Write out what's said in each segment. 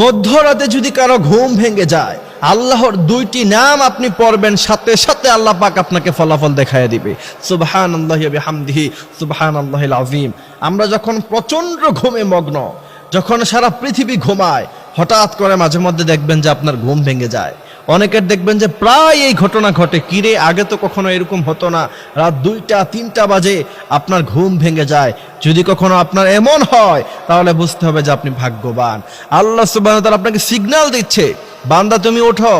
মধ্যরাতে যদি কারও ঘুম ভেঙে যায়, আল্লাহর দুইটি নাম আপনি পড়বেন, সাথে সাথে আল্লাহ পাক আপনাকে ফলাফল দেখায় দিবে। সুবহান আল্লাহ হামদিহি সুবহান আল্লাহ আজিম আমরা যখন প্রচণ্ড ঘুমে মগ্ন, যখন সারা পৃথিবী ঘুমায় হঠাৎ করে মাঝে মধ্যে দেখবেন যে আপনার ঘুম ভেঙে যায়। অনেকের দেখবেন যে প্রায় এই ঘটনা ঘটে। কিরে আগে তো কখনো এরকম হতো না। রাত দুইটা, তিনটা বাজে আপনার ঘুম ভেঙে যায়। যদি কখনো আপনার এমন হয়, তাহলে বুঝতে হবে যে আপনি ভাগ্যবান। আল্লাহ সুবাহ আপনাকে সিগন্যাল দিচ্ছে, বান্দা তুমি ওঠো,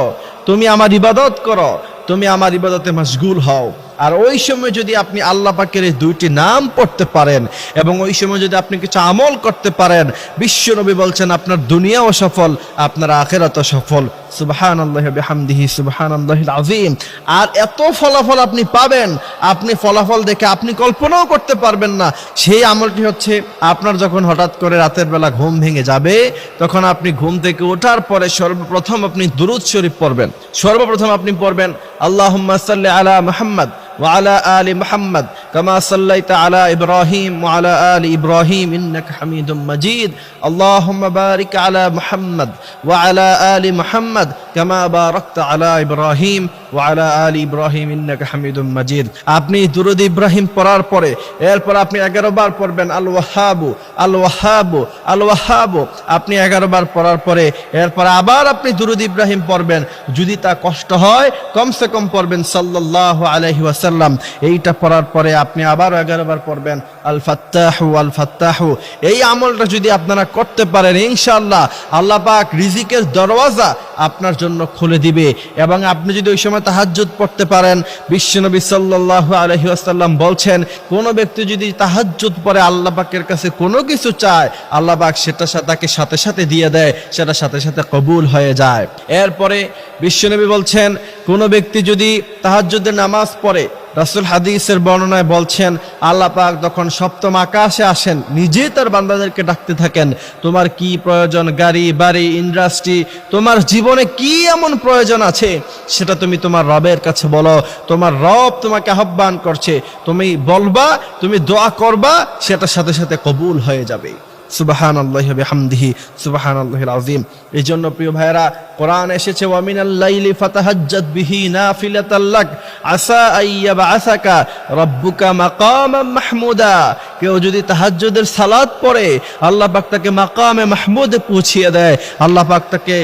তুমি আমার ইবাদত করো, তুমি আমার ইবাদতে মশগুল হও। আর ওই সময় যদি আপনি আল্লাহ পাকের এই দুইটি নাম পড়তে পারেন এবং ওই সময় যদি আপনি কিছু আমল করতে পারেন বিশ্বনবী বলছেন, আপনার দুনিয়াও সফল, আপনার আখেরাতও সফল। সুবহান আল্লাহ বিহামদিহি সুবহান আল্লাহ আজিম আর এত ফলাফল আপনি পাবেন, আপনি ফলাফল দেখে আপনি কল্পনাও করতে পারবেন না। সেই আমলটি হচ্ছে, আপনার যখন হঠাৎ করে রাতের বেলা ঘুম ভেঙে যাবে, তখন আপনি ঘুম থেকে ওঠার পরে সর্বপ্রথম আপনি দুরুদ শরীফ পড়বেন। সর্বপ্রথম আপনি পড়বেন আল্লাহ সাল্লি আলা মুহাম্মদ। وعلى آل محمد كما صليت على إبراهيم وعلى آل إبراهيم إنك حميد مجيد اللهم بارك على محمد وعلى آل محمد كما باركت على إبراهيم وعلى آل إبراهيم إنك حميد مجيد আপনি দুরুদ ইব্রাহিম পড়ার পরে এরপর আপনি 11 বার পড়বেন আল ওয়াহাবু আল ওয়াহাবু আল ওয়াহাবু আপনি 11 বার পড়ার পরে এরপর আবার আপনি দুরুদ ইব্রাহিম পড়বেন যদি তা কষ্ট হয় কমসে কম পড়বেন সাল্লাল্লাহু আলাইহি ওয়াসাল্লাম এইটা পড়ার পরে আপনি আবার 11 বার পড়বেন আল ফাত্তাহু আল ফাত্তাহু এই আমলটা যদি আপনারা করতে পারেন, ইনশাআল্লাহ আল্লাহ পাক রিজিকের দরওয়াজা আপনার জন্য খুলে দিবে। এবং আপনি যদি ওই সময় তাহাজ্জুদ পড়তে পারেন, বিশ্বনবী সাল্লাল্লাহু আলাইহি ওয়াসাল্লাম বলছেন, কোন ব্যক্তি যদি তাহাজ্জুদ পড়ে, আল্লাহ পাকের কাছে কোনো কিছু চায়, আল্লাহ পাক সেটা তাকে সাথে সাথে দিয়ে দেয়, সেটা সাথে সাথে কবুল হয়ে যায়। এরপরে বিশ্বনবী বলছেন, কোন ব্যক্তি যদি তাহাজ্জুদের নামাজ পড়ে রাসুল হাদিসের বর্ণনায় বলছেন, আল্লাহ পাক তখন সপ্তম আকাশে আসেন, নিজেই তার বান্দাদেরকে ডাকতে থাকেন, তোমার কি প্রয়োজন গাড়ি, বাড়ি ইন্ডাস্ট্রি তোমার জীবনে কি এমন প্রয়োজন আছে? সেটা তুমি তোমার রবের কাছে বলো। তোমার রব তোমাকে আহ্বান করছে, তুমি বলবা, তুমি দোয়া করবা, সেটার সাথে সাথে কবুল হয়ে যাবে। সুবাহান আল্লাহ হামদিহি সুবাহান আল্লাহিল আজিম এই জন্য প্রিয় ভাইরা কোরআন এসেছে ওয়ামিন আল্লাইলি ফাতাহাজ্জাত বিহি নাফিলাতাল্লাক আসা আইয়াবা আসাকা রব্বুকা মাকামাম মাহমুদা। কেউ যদি তাহাজ্জুদের সালাত পড়ে, আল্লাহ পাক তাকে মাকামে মাহমুদে পৌঁছিয়ে দেয়। আল্লাহ পাক তাকে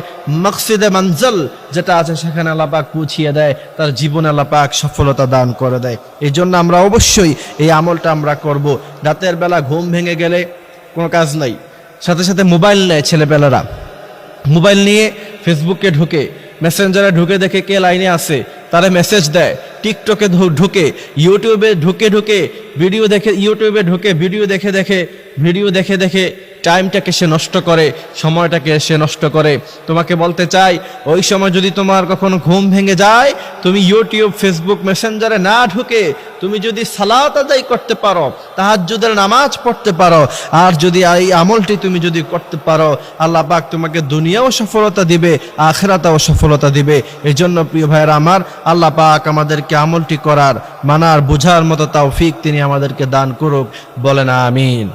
মকসিদে মঞ্জল যেটা আছে সেখানে আল্লাহ পাক পৌঁছিয়ে দেয়, তার জীবনে আল্লাহ পাক সফলতা দান করে দেয়। এই জন্য আমরা অবশ্যই এই আমলটা আমরা করব। রাতের বেলা ঘুম ভেঙে গেলে কোনো কাজ নাই। সাথে সাথে মোবাইল নেয় ছেলেবেলারা মোবাইল নিয়ে ফেসবুকে ঢুকে, মেসেঞ্জারে ঢুকে দেখে কে লাইনে আসে তারা মেসেজ দেয়, টিকটকে ঢুকে, ইউটিউবে ঢুকে ঢুকে, ভিডিও দেখে, ইউটিউবে ঢুকে, ভিডিও দেখে দেখে, ভিডিও দেখে দেখে টাইমটাকে সে নষ্ট করে, সময়টাকে সে নষ্ট করে। তোমাকে বলতে চাই, ওই সময় যদি তোমার কখনো ঘুম ভেঙে যায়, তুমি ইউটিউব ফেসবুক মেসেঞ্জারে না ঢুকে, তুমি যদি সালাত আদায় করতে পারো, তাহাজ্জুদের নামাজ পড়তে পারো, আর যদি এই আমলটি তুমি যদি করতে পারো, আল্লাহ পাক তোমাকে দুনিয়াও সফলতা দিবে, আখেরাতাও সফলতা দিবে। এই জন্য প্রিয় ভাইয়েরা আমার, আল্লাহ পাক আমাদেরকে আমলটি করার, মানার, বোঝার মতো তৌফিক তিনি আমাদেরকে দান করুক। বলেন আমিন।